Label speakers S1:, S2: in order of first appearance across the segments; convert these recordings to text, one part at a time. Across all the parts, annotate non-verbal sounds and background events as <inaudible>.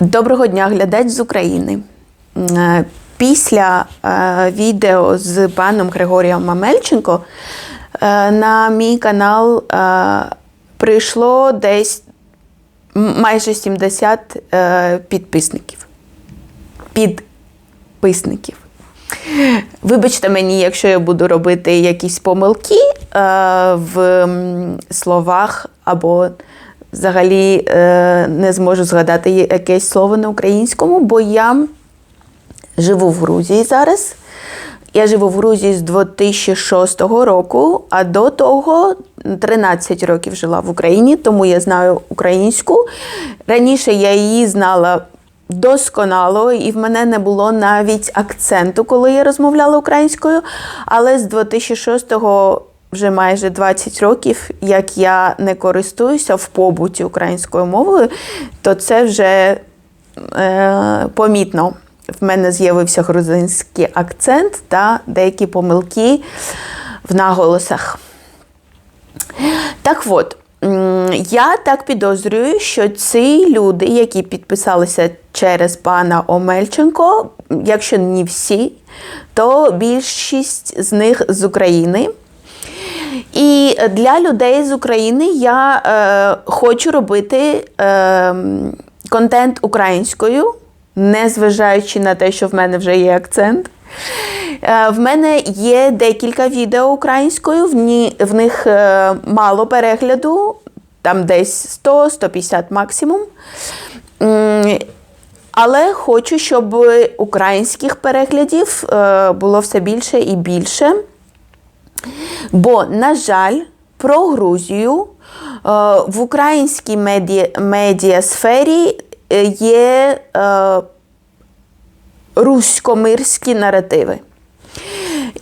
S1: Доброго дня, глядач з України. Е, Після е, відео з паном Григорієм Мамельченко е, на мій канал прийшло десь майже 70 е, підписників. Підписників. Вибачте мені, якщо я буду робити якісь помилки в словах або взагалі е, не зможу згадати якесь слово на українському, бо я живу в Грузії зараз. Я живу в Грузії з 2006 року, а до того 13 років жила в Україні, тому я знаю українську. Раніше я її знала досконало, і в мене не було навіть акценту, коли я розмовляла українською. Але з 2006-го вже майже 20 років, як я не користуюся в побуті українською мовою, то це вже е, помітно. В мене з'явився грузинський акцент та деякі помилки в наголосах. Так от, я так підозрюю, що ці люди, які підписалися через пана Омельченко, якщо не всі, то більшість з них з України. І для людей з України я е, хочу робити е, контент українською, незважаючи на те, що в мене вже є акцент. Е, в мене є декілька відео українською, в, ні, в них е, мало перегляду, там десь 100-150 максимум. Але хочу, щоб українських переглядів е, було все більше і більше. Бо, на жаль, про Грузію е, в українській медіа, медіасфері е, є е, руськомирські наративи.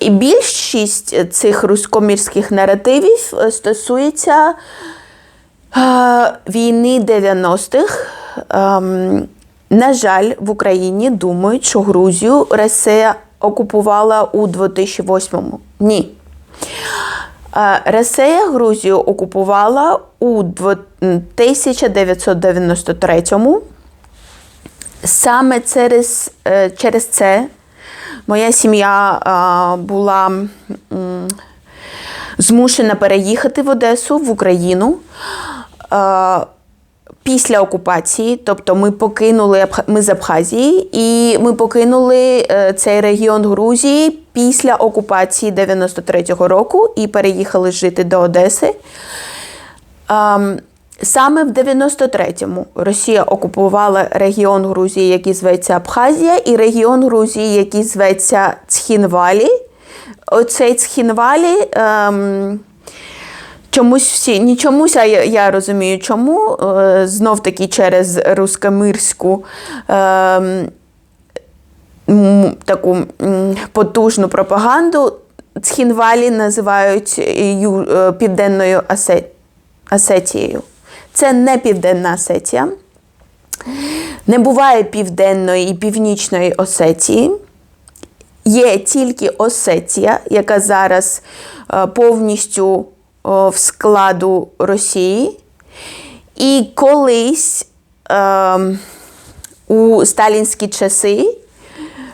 S1: І більшість цих руськомирських наративів стосується війни 90-х. Ем, на жаль, в Україні думають, що Грузію Росія окупувала у 2008-му. Ні. Е, Росія Грузію окупувала у 1993-му. Саме через, е, через це моя сім'я е, була змушена переїхати в Одесу, в Україну. Після окупації, тобто ми покинули ми з Абхазії, і ми покинули е, цей регіон Грузії після окупації 93-го року і переїхали жити до Одеси. Саме в 93-му Росія окупувала регіон Грузії, який зветься Абхазія, і регіон Грузії, який зветься Цхінвалі. Оцей Цхінвалі. Ем, Чомусь всі, не чомусь, а я, я розумію, чому. Е, знов таки через рускомирську ем, м, таку потужну пропаганду Цхінвалі називають е, Південною Осетією. Це не Південна Осетія. Не буває Південної і Північної Осетії. Є тільки Осетія, яка зараз е, повністю в складу Росії. І колись е, у сталінські часи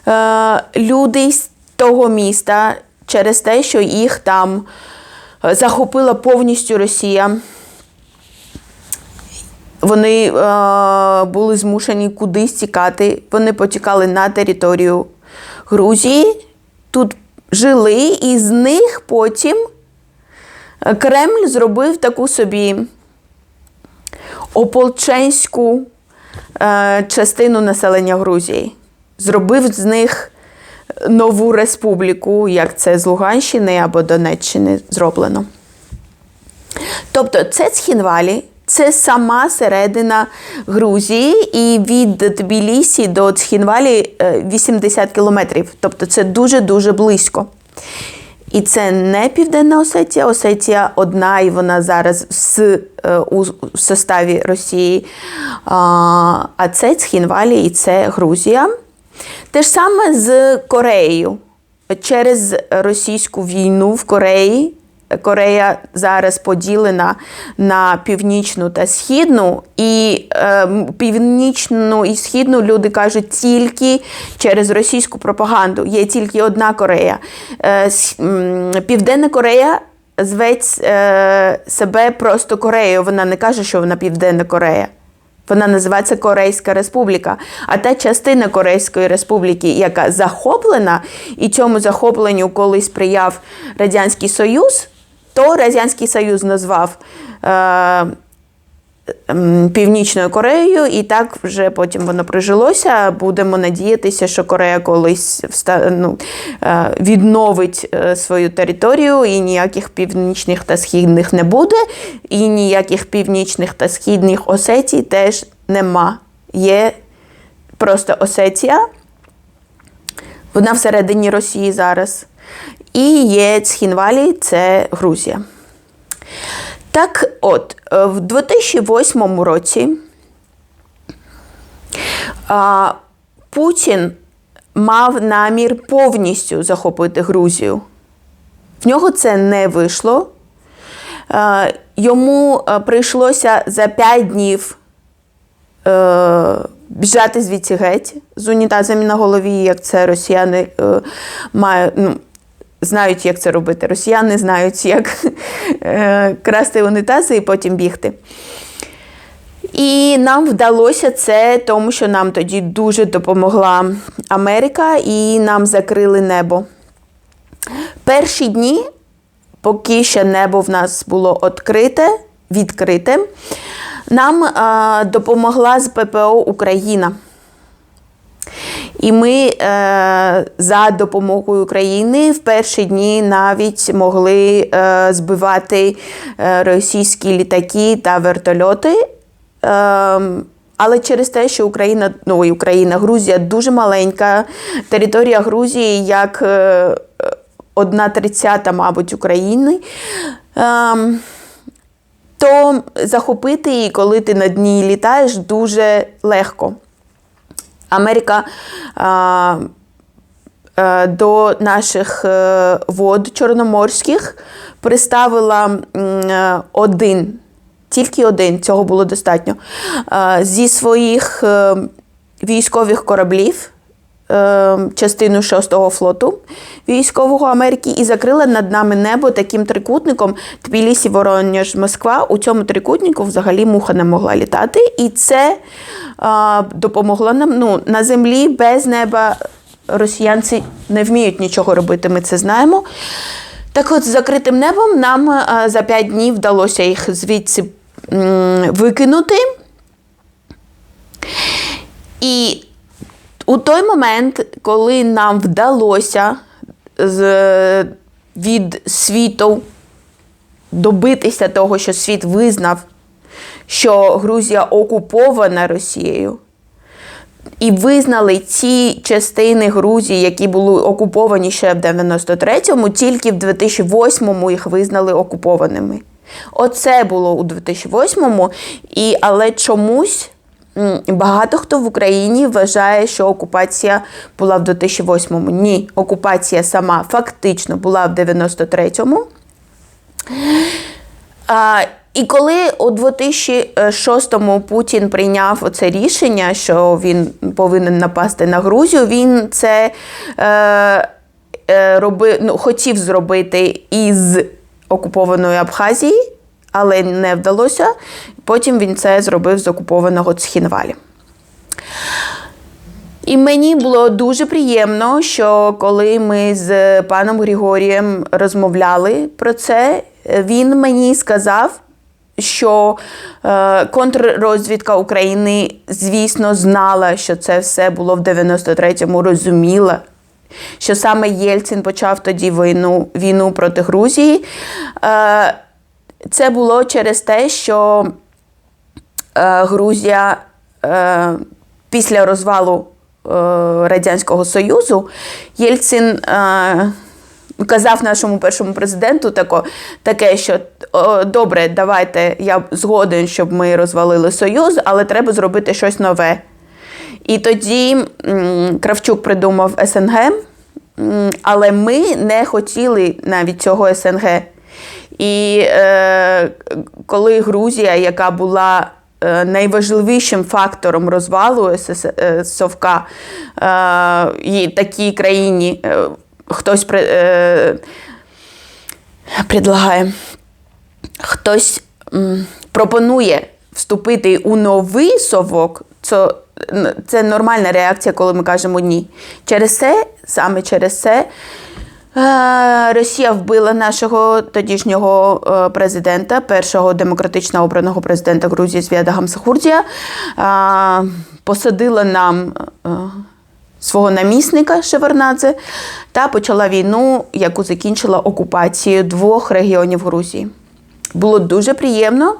S1: е, люди з того міста через те, що їх там е, захопила повністю Росія. Вони е, були змушені кудись тікати. Вони потікали на територію Грузії, тут жили, і з них потім Кремль зробив таку собі ополченську е, частину населення Грузії. Зробив з них нову республіку, як це з Луганщини або Донеччини зроблено. Тобто це Цхінвалі, це сама середина Грузії, і від Тбілісі до Цхінвалі е, 80 кілометрів. Тобто це дуже-дуже близько. І це не Південна Осетія, Осетія одна, і вона зараз з, е, у составі Росії. А, а це Цхінвалі і це Грузія. Те ж саме з Кореєю. Через російську війну в Кореї Корея зараз поділена на північну та східну, і е, північну і східну люди кажуть тільки через російську пропаганду. Є тільки одна Корея. Е, Південна Корея зветь е, себе просто Кореєю. Вона не каже, що вона Південна Корея. Вона називається Корейська Республіка. А та частина Корейської Республіки, яка захоплена, і цьому захопленню колись сприяв Радянський Союз, то Радянський Союз назвав е, Північною Кореєю, і так вже потім воно прижилося. Будемо надіятися, що Корея колись ну, е, відновить е, свою територію, і ніяких північних та східних не буде, і ніяких північних та східних Осетій теж нема. Є просто Осетія, вона всередині Росії зараз. І є Цхінвалі, це Грузія. Так от, е, в 2008 році а, Путін мав намір повністю захопити Грузію. В нього це не вийшло. А, йому е, прийшлося за 5 днів е, біжати звідси геть з унітазами на голові, як це росіяни е, мають. Ну, знають, як це робити. Росіяни знають, як <laughs> е, красти унітази і потім бігти. І нам вдалося це, тому що нам тоді дуже допомогла Америка і нам закрили небо. Перші дні, поки ще небо в нас було відкрите, відкрите, нам а, допомогла з ППО Україна. І ми е, за допомогою України в перші дні навіть могли е, збивати е, російські літаки та вертольоти. Е, але через те, що Україна, ну і Україна, Грузія дуже маленька. Територія Грузії як е, одна тридцята, мабуть, України. Е, то захопити її, коли ти над ній літаєш, дуже легко. Америка а, а, до наших е, вод чорноморських приставила один, тільки один, цього було достатньо, а, зі своїх а, військових кораблів. Е, частину 6-го флоту військового Америки і закрила над нами небо таким трикутником Тбілісі, Воронеж, Москва. У цьому трикутнику взагалі муха не могла літати. І це а, допомогло нам ну, на землі без неба. Росіянці не вміють нічого робити, ми це знаємо. Так от, з закритим небом нам а, за 5 днів вдалося їх звідси м, викинути. І у той момент, коли нам вдалося з, від світу добитися того, що світ визнав, що Грузія окупована Росією, і визнали ці частини Грузії, які були окуповані ще в 93-му, тільки в 2008-му їх визнали окупованими. Оце було у 2008-му, і але чомусь. Багато хто в Україні вважає, що окупація була в 2008-му. Ні, окупація сама фактично була в 93-му. А, І коли у 2006-му Путін прийняв це рішення, що він повинен напасти на Грузію, він це е, е, роби, ну, хотів зробити із окупованої Абхазії але не вдалося. Потім він це зробив з окупованого Цхінвалі. І мені було дуже приємно, що коли ми з паном Григорієм розмовляли про це, він мені сказав, що е, контррозвідка України, звісно, знала, що це все було в 93-му, розуміла, що саме Єльцин почав тоді війну війну проти Грузії. Це було через те, що е, Грузія е, після розвалу е, Радянського Союзу Єльцин е, казав нашому першому президенту тако, таке, що добре, давайте я згоден, щоб ми розвалили Союз, але треба зробити щось нове. І тоді м, Кравчук придумав СНГ, м, але ми не хотіли навіть цього СНГ. І е, коли Грузія, яка була е, найважливішим фактором розвалу е, Совка, е, і такій країні е, хтось при, е, предлагає, хтось м, пропонує вступити у новий совок, це, це нормальна реакція, коли ми кажемо ні. Через це, саме через це, Росія вбила нашого тодішнього е, президента, першого демократично обраного президента Грузії Звіада Гамсахурдія, е, посадила нам. е, Свого намісника Шеварнадзе та почала війну, яку закінчила окупацією двох регіонів Грузії. Було дуже приємно,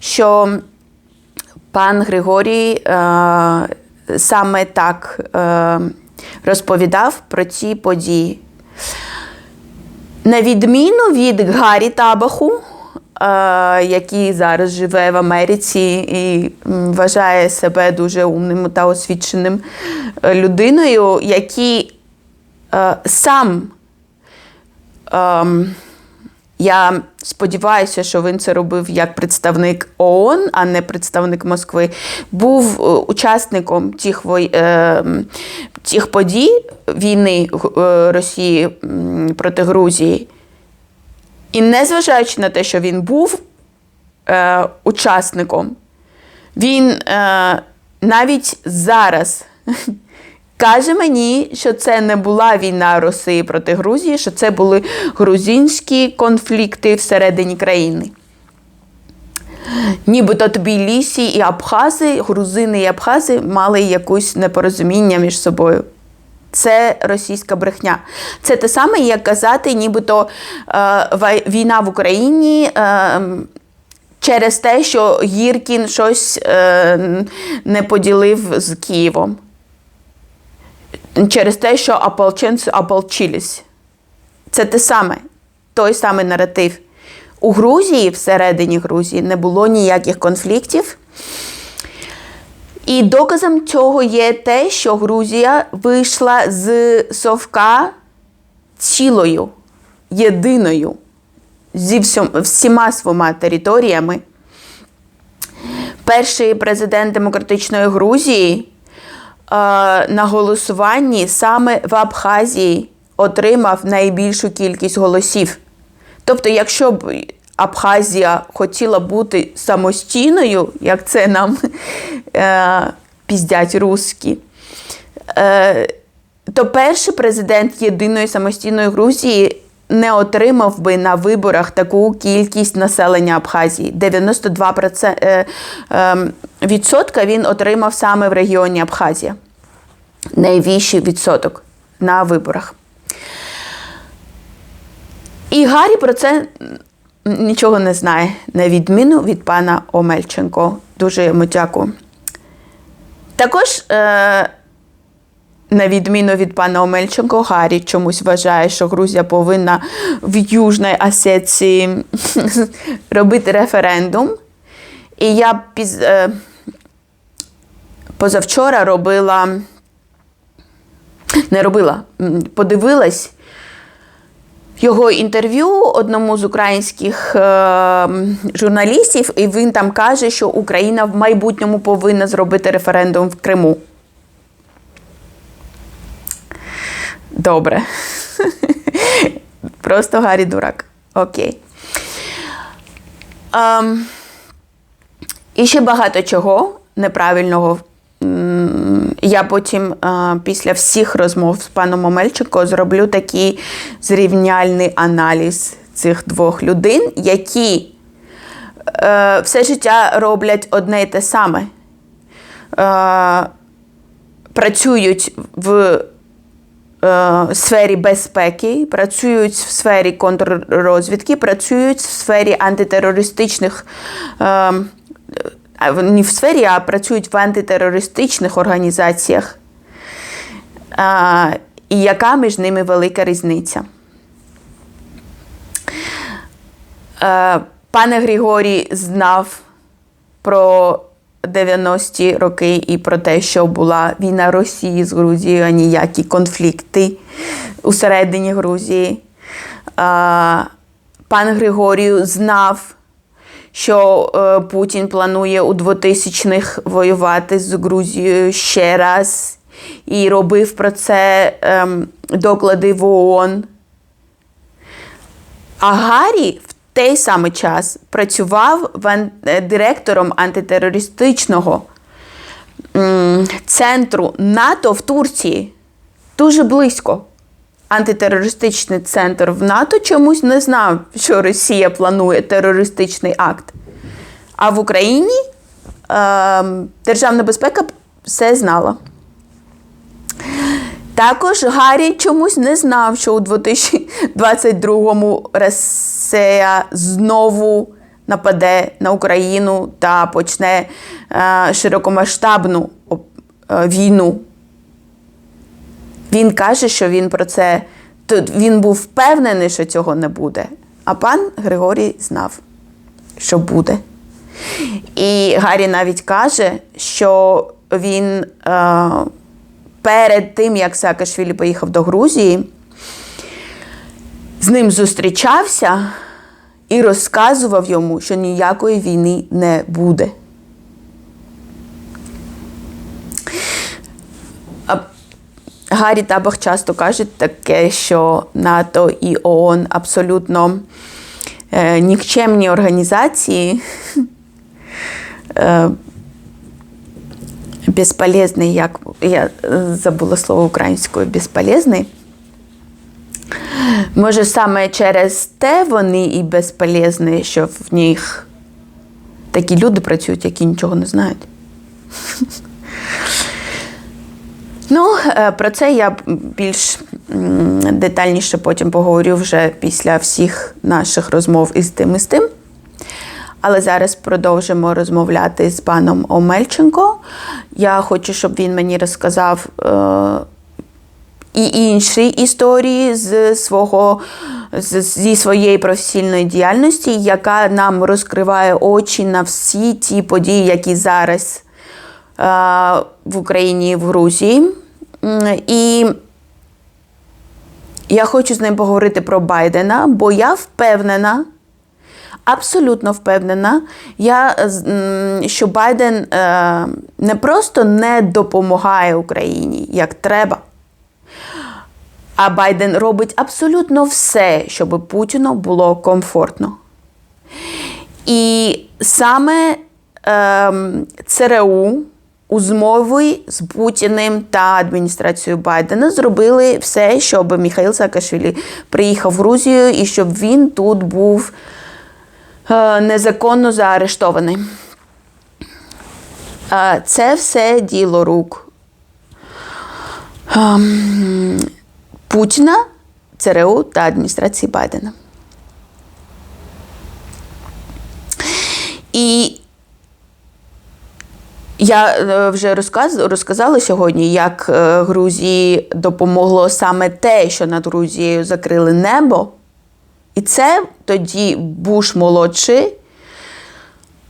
S1: що пан Григорій е, саме так е, розповідав про ці події. На відміну від Гаррі Табаху, е, який зараз живе в Америці і вважає себе дуже умним та освіченим е, людиною, який е, сам. Я сподіваюся, що він це робив як представник ООН, а не представник Москви. Був е, учасником тих, вой... е, тих подій війни е, Росії проти Грузії. І незважаючи на те, що він був е, учасником, він е, навіть зараз <laughs> каже мені, що це не була війна Росії проти Грузії, що це були грузинські конфлікти всередині країни. Нібито Тбілісі і Абхази, грузини і Абхази мали якусь непорозуміння між собою. Це російська брехня. Це те саме, як казати, нібито е, війна в Україні. Е, Через те, що Гіркін щось е, не поділив з Києвом. Через те, що ополченці ополчились. Це те саме, той самий наратив. У Грузії, всередині Грузії, не було ніяких конфліктів. І доказом цього є те, що Грузія вийшла з Совка цілою, єдиною, зі всіма своїми територіями. Перший президент Демократичної Грузії на голосуванні саме в Абхазії отримав найбільшу кількість голосів. Тобто, якщо б Абхазія хотіла бути самостійною, як це нам е, піздять русські, е, то перший президент єдиної самостійної Грузії не отримав би на виборах таку кількість населення Абхазії. 92% е, е, відсотка він отримав саме в регіоні Абхазія. Найвищий відсоток на виборах. І Гаррі про це нічого не знає, на відміну від пана Омельченко. Дуже йому дякую. Також, е, на відміну від пана Омельченко, Гаррі чомусь вважає, що Грузія повинна в Южній Осетії <laughs> робити референдум. І я піз, е, позавчора робила, не робила, подивилась його інтерв'ю одному з українських е, журналістів, і він там каже, що Україна в майбутньому повинна зробити референдум в Криму. Добре. Просто Гаррі дурак. Окей. Ем, і ще багато чого неправильного. Я потім е, після всіх розмов з паном Омельченко зроблю такий зрівняльний аналіз цих двох людин, які е, все життя роблять одне і те саме. Е, працюють в сфері безпеки, працюють в сфері контррозвідки, працюють в сфері антитерористичних. Е, а не в сфері, а працюють в антитерористичних організаціях. І яка між ними велика різниця? Е, Пане Григорій знав про 90-ті роки і про те, що була війна Росії з Грузією, а ніякі конфлікти усередині Грузії. Пан Григорію знав, що е, Путін планує у 2000-х воювати з Грузією ще раз і робив про це ем, доклади в ООН. А Гаррі в той самий час працював е, директором антитерористичного центру НАТО в Турції. Дуже близько. Антитерористичний центр в НАТО чомусь не знав, що Росія планує терористичний акт. А в Україні ем, Державна безпека все знала. Також Гаррі чомусь не знав, що у 2022-му Росія знову нападе на Україну та почне е, широкомасштабну е, війну. Він каже, що він про це він був впевнений, що цього не буде. А пан Григорій знав, що буде. І Гаррі навіть каже, що він е, перед тим, як Саакашвілі поїхав до Грузії, з ним зустрічався і розказував йому, що ніякої війни не буде. Гаррі Табах часто кажуть таке, що НАТО і ООН абсолютно е, нікчемні організації, <laughs> е, безполезний, як я забула слово українською безполезний. Може, саме через те вони і безполезні, що в них такі люди працюють, які нічого не знають. <laughs> Ну, е, про це я більш детальніше потім поговорю вже після всіх наших розмов із тим і з тим. Але зараз продовжимо розмовляти з паном Омельченко. Я хочу, щоб він мені розказав е, і інші історії з свого, зі своєї професійної діяльності, яка нам розкриває очі на всі ті події, які зараз е, в Україні і в Грузії. І я хочу з ним поговорити про Байдена, бо я впевнена, абсолютно впевнена, я, що Байден е, не просто не допомагає Україні як треба. А Байден робить абсолютно все, щоб Путіну було комфортно. І саме ем, ЦРУ у змові з Путіним та адміністрацією Байдена зробили все, щоб Міхаїл Саакашвілі приїхав в Грузію і щоб він тут був е, незаконно заарештований. Е, Це все діло рук ем, Путіна, ЦРУ та адміністрації Байдена. І я е, вже розказ, розказала сьогодні, як е, Грузії допомогло саме те, що над Грузією закрили небо. І це тоді Буш молодший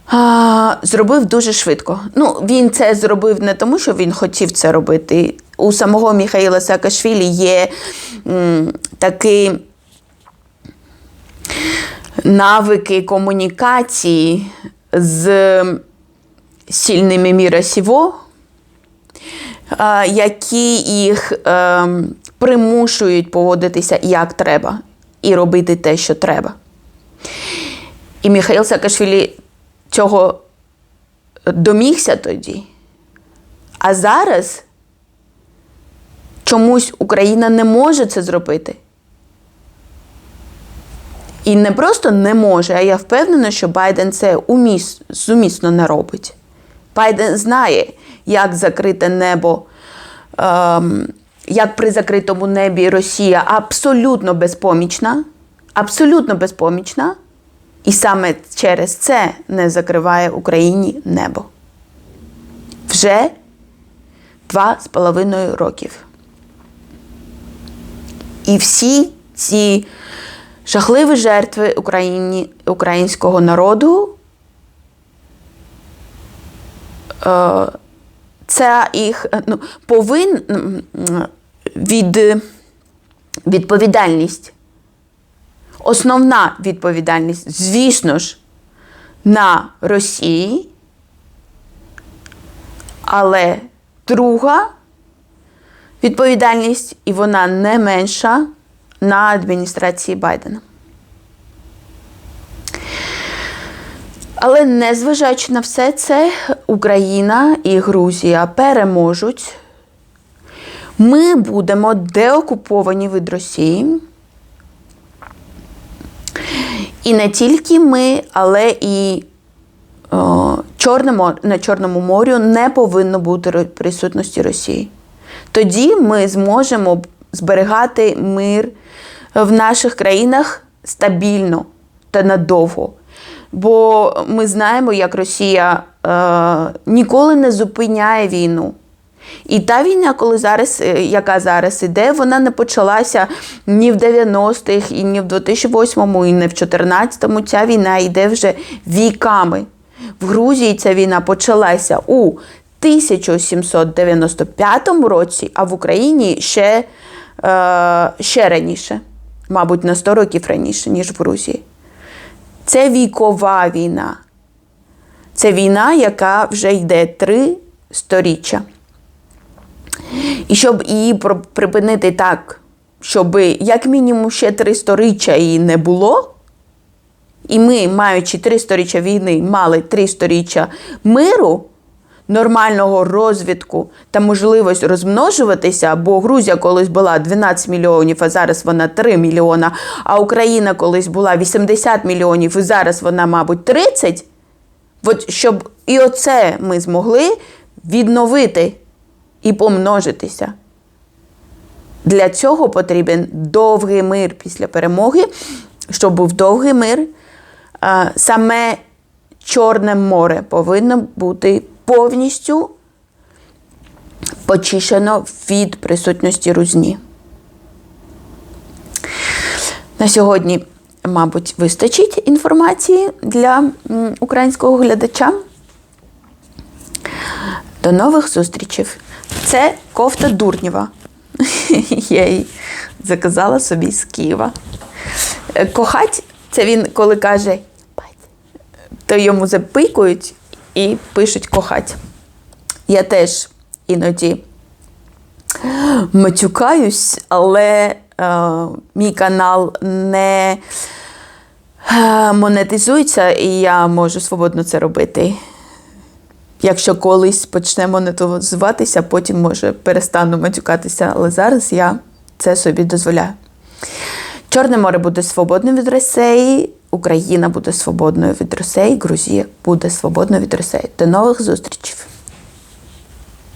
S1: а, зробив дуже швидко. Ну, він це зробив не тому, що він хотів це робити. У самого Міхаїла Саакашвілі є м, такі навики комунікації з сильними міра а, які їх е, примушують поводитися як треба і робити те, що треба. І Міхаїл Саакашвілі цього домігся тоді. А зараз чомусь Україна не може це зробити. І не просто не може, а я впевнена, що Байден це уміс, сумісно не робить. Байден знає, як закрите небо, ем, як при закритому небі Росія абсолютно безпомічна, абсолютно безпомічна, і саме через це не закриває Україні небо. Вже два з половиною років. І всі ці жахливі жертви Україні, українського народу. е, Це їх ну, повин від, відповідальність Основна відповідальність, звісно ж, на Росії, але друга відповідальність, і вона не менша на адміністрації Байдена. Але незважаючи на все це, Україна і Грузія переможуть. Ми будемо деокуповані від Росії. І не тільки ми, але і о, Чорне море, на Чорному морю не повинно бути присутності Росії. Тоді ми зможемо зберігати мир в наших країнах стабільно та надовго. Бо ми знаємо, як Росія е, ніколи не зупиняє війну. І та війна, коли зараз, е, яка зараз іде, вона не почалася ні в 90-х, і ні в 2008-му, і не в 2014-му. Ця війна йде вже віками. В Грузії ця війна почалася у 1795 році, а в Україні ще, е, ще раніше, мабуть, на 100 років раніше, ніж в Грузії. Це вікова війна. Це війна, яка вже йде три сторіччя. І щоб її припинити так, щоб як мінімум ще три сторіччя її не було, і ми, маючи три сторіччя війни, мали три сторіччя миру, нормального розвитку та можливість розмножуватися, бо Грузія колись була 12 мільйонів, а зараз вона 3 мільйона, а Україна колись була 80 мільйонів, і зараз вона, мабуть, 30. От щоб і оце ми змогли відновити і помножитися. Для цього потрібен довгий мир після перемоги. Щоб був довгий мир, саме Чорне море повинно бути повністю почищено від присутності рузні. На сьогодні, мабуть, вистачить інформації для українського глядача. До нових зустрічей. Це кофта Дурнєва. <laughs> Я її заказала собі з Києва. Е, Кохать це він, коли каже, то йому запикують і пишуть кохать. Я теж іноді матюкаюсь, але е, мій канал не е, монетизується, і я можу свободно це робити. Якщо колись почне монетизуватися, потім може перестану матюкатися, але зараз я це собі дозволяю. Чорне море буде свободним від Росії, Україна буде свободною від Росії, Грузія буде свободною від Росії. До нових зустрічей!